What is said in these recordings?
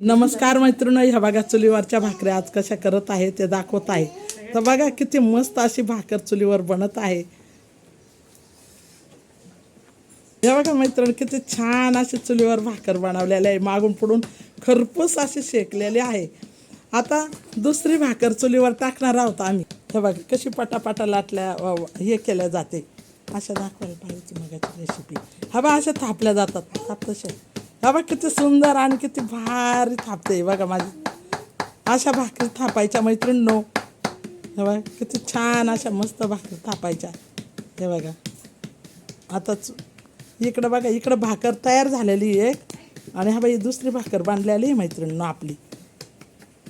नमस्कार मैत्रिणी ह्या बघा चुलीवरच्या भाकऱ्या आज कशा करत आहे ते दाखवत आहे. तर बघा किती मस्त अशी भाकर चुलीवर बनत आहे. हे बघा मैत्रिणी किती छान अशी चुलीवर भाकर बनवलेली आहे. मागून पुढून खरपूस अशी शेकलेली आहे. आता दुसरी भाकर चुलीवर टाकणार आहोत आम्ही. हे बघा कशी पटापटा लाटल्या हे केल्या जाते. अशा दाखवायला पाहिजे मगाची रेसिपी हा बा अशा थापल्या जातात. थाप तशा हा बघ किती सुंदर आणि किती भारी थापते. बघा माझी. अशा भाकरी थापायच्या मैत्रिणींनो. हे बघा किती छान अशा मस्त भाकरी थापायच्या. हे बघा. आता चु- इकडं बघा इकडं भाकर तयार झालेली आहे एक. आणि हा बाई दुसरी भाकर बांधलेली आहे मैत्रिणीनं आपली.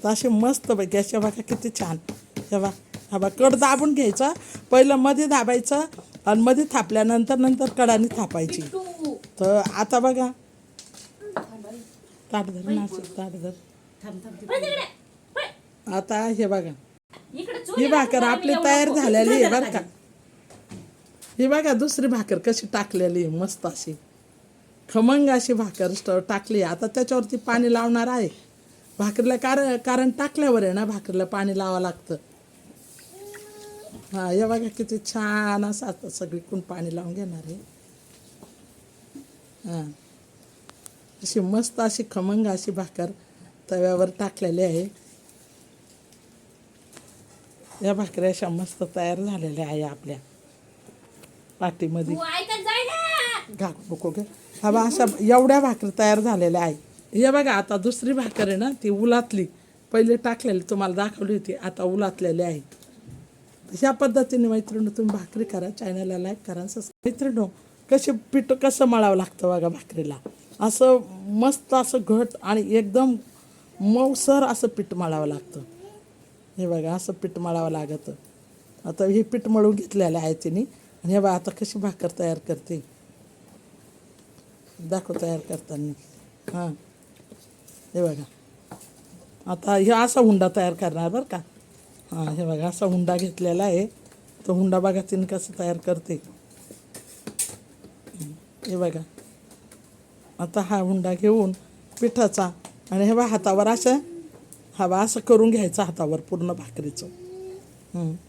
तर अशी मस्त पैकी अशा बघा किती छान. हे बा हा बा कड दाबून घ्यायचा. पहिलं मध्ये दाबायचं आणि मध्ये थापल्यानंतर नंतर कडाने थापायची. तर आता बघा ताट धर ना असं, ताट धर. आता हे बघा. ही भाकर आपली तयार झालेली आहे बरं का? ही बघा दुसरी भाकर कशी टाकलेली आहे मस्त अशी. खमंग अशी भाकर स्ट- टाकली आहे. आता त्याच्यावरती पाणी लावणार आहे. भाकरीला कारण कारण टाकल्यावर आहे ना भाकरीला पाणी लावावं लागतं. हा हे बघा किती छान असं आता सगळीकडून पाणी लावून घेणार आहे. हां. अशी मस्त अशी खमंग अशी भाकर तव्यावर टाकलेली आहे. या भाकऱ्या अशा मस्त तयार झालेल्या आहे आपल्या. पाठीमध्ये. तू ऐकत जाय ना! घा नको घे हा बा अशा एवढ्या भाकरी तयार झालेल्या आहे. हे बघा आता दुसरी भाकर आहे ना ती उलातली. पहिले टाकलेली तुम्हाला दाखवली होती आता उलातलेली आहे. ह्या पद्धतीने मैत्रिणी तुम्ही भाकरी करा चॅनलला लाईक करा सबस्क्राईब मैत्रिणी कसे पीठ कसं मळावं लागतं बघा भाकरीला. असं मस्त असं घट आणि एकदम मऊसर असं पीठ मळावं लागतं. हे बघा असं पीठ मळावं लागतं. आता हे पीठ मळून घेतलेलं आहे तिने. आणि हे बघा आता कशी भाकर तयार करते. दाखव तयार करताना. हां. हे बघा. आता हे असा हुंडा तयार करणार बरं का? हां हे बघा असा हुंडा घेतलेला आहे. तो हुंडा बघा तिने कसं तयार करते. हे बघा. आता हा हुंडा घेऊन पिठाचा आणि हे बा हातावर असं हवा असं करून घ्यायचं हातावर पूर्ण भाकरीचं.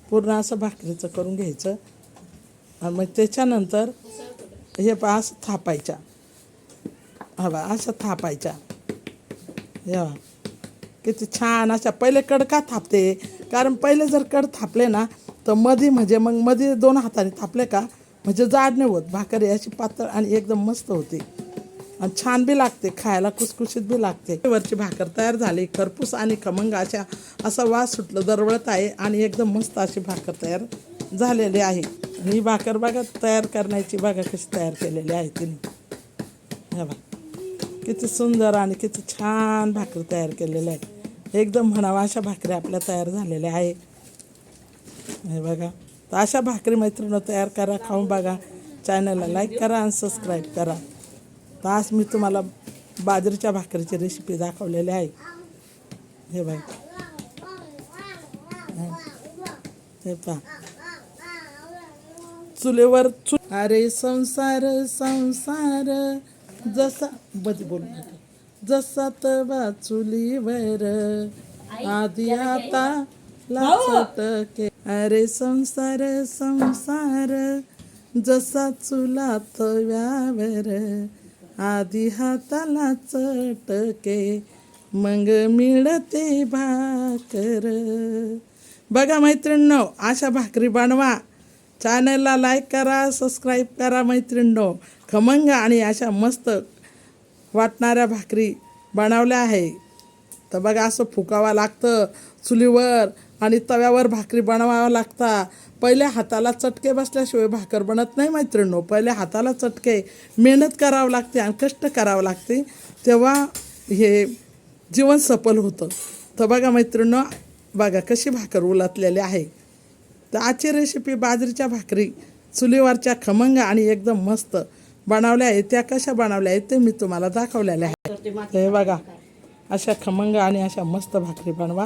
पूर्ण असं भाकरीचं करून घ्यायचं. आणि मग त्याच्यानंतर हे पा असं थापायच्या. हवा असं थापायच्या. या. किती छान अशा पहिले कड का थापते? कारण पहिले जर कड थापले ना तर मध्ये म्हणजे मग मध्ये दोन हाताने थापले का म्हणजे जाड नाही होत. भाकरी अशी पातळ आणि एकदम मस्त होते. छान बी लागते खायला कुसकुशीत बी लागते. वरची भाकर तयार झाली खरपूस आणि खमंग अशा असा वास सुटलं दरवळत आहे आणि एकदम मस्त अशी भाकर तयार झालेली आहे. ही भाकर बघा तयार करण्याची बघा कशी तयार केलेली आहे तिने. हे बघा. किती सुंदर आणि किती छान भाकरी तयार केलेल्या आहे. एकदम म्हणावा अशा भाकरी आपल्या तयार झालेल्या आहे. हे बघा. तर अशा भाकरी मैत्रिणी तयार करा खाऊन बघा. चॅनलला लाईक करा आणि सबस्क्राईब करा. तर आज मी तुम्हाला बाजरीच्या भाकरीची रेसिपी दाखवलेली आहे. हे बघा. हं. पहा. चुलीवर चु अरे संसार संसार. जसा बद बोल. जसा तवा चुलीवर आधी आता लाचटके अरे संसार संसार. जसा चुला तव्यावर आधी हाताला चटके मग मिळते भाकर. बघा मैत्रिणींनो अशा भाकरी बनवा. चॅनलला लाईक करा सबस्क्राईब करा मैत्रिणींनो. खमंग आणि अशा मस्त वाटणाऱ्या भाकरी बनवल्या आहे. तर बघा असं फुकावं लागतं चुलीवर. आणि तव्यावर भाकरी बनवावं लागता. पहिले हाताला चटके बसल्याशिवाय भाकर बनत नाही मैत्रिणींनो पहिले हाताला चटके मेहनत करावं लागते आणि कष्ट करावं लागते. तेव्हा हे जीवन सफल होतं. तर बघा मैत्रिणींनो बघा कशी भाकर उलटलेली आहे. तर आजची रेसिपी बाजरीच्या भाकरी चुलीवरच्या खमंग आणि एकदम मस्त बनवल्या आहेत. त्या कशा बनवल्या आहेत ते मी तुम्हाला दाखवलेल्या आहेत. हे बघा अशा खमंग आणि अशा मस्त भाकरी बनवा.